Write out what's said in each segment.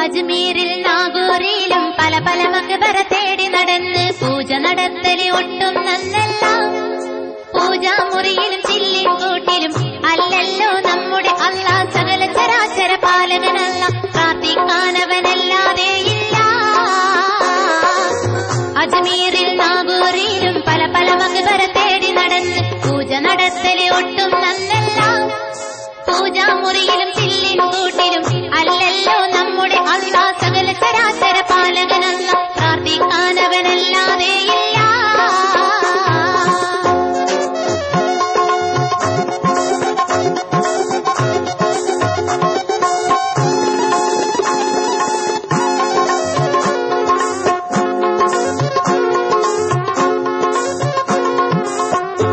അജ്മീരിൽ നാഗൂരിലും പല പല മക്ബറ തേടി നടന്ന് പൂജ നടത്തലി ഒട്ടും നന്നല്ല പൂജാമുറിയിലും പാലകനല്ല പ്രാർത്ഥിക്കാനവനല്ലാതെ ഇല്ല. അജ്മീരിൽ നാഗൂരിലും പല പല മകബര തേടി നടന്ന് പൂജ നടത്തൽ ഒട്ടും നന്നല്ല പൂജാമുറിയിലും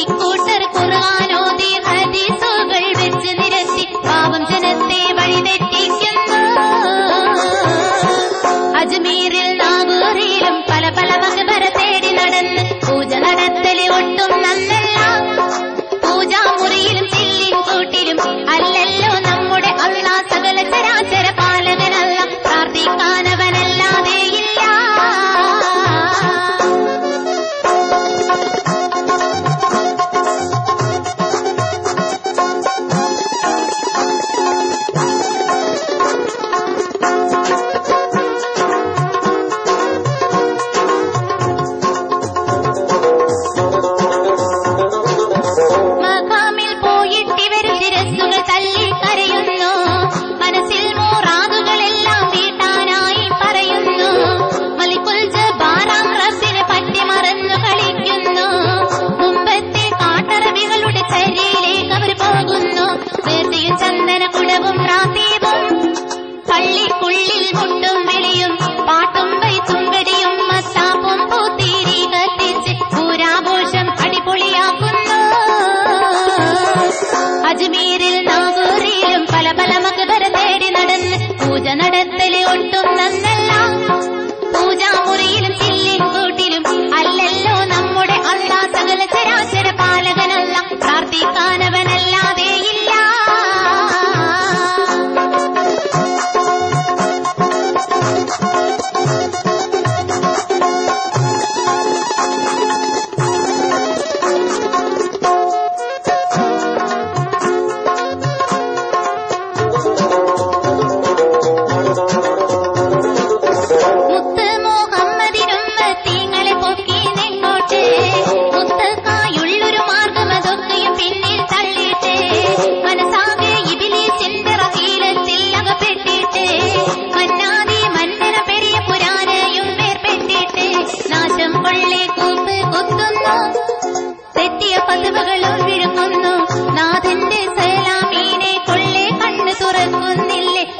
ഇക്കൂട്ടർ ഖുർആാനോദി ഹദീസുകൾ അജ്മീരിൽ നാഗൂറിലും പല പല മകബര തേടി നടന്ന് പൂജ നടത്തൽ ഒട്ടും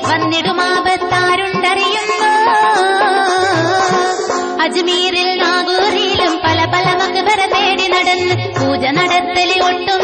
വന്നിടുമാപത്താരുണ്ടറിയുന്നു അജ്മീരിൽ നാഗൂരിലും പല പല മകബര തേടി നടന്ന് പൂജ നടത്തലി ഒട്ടും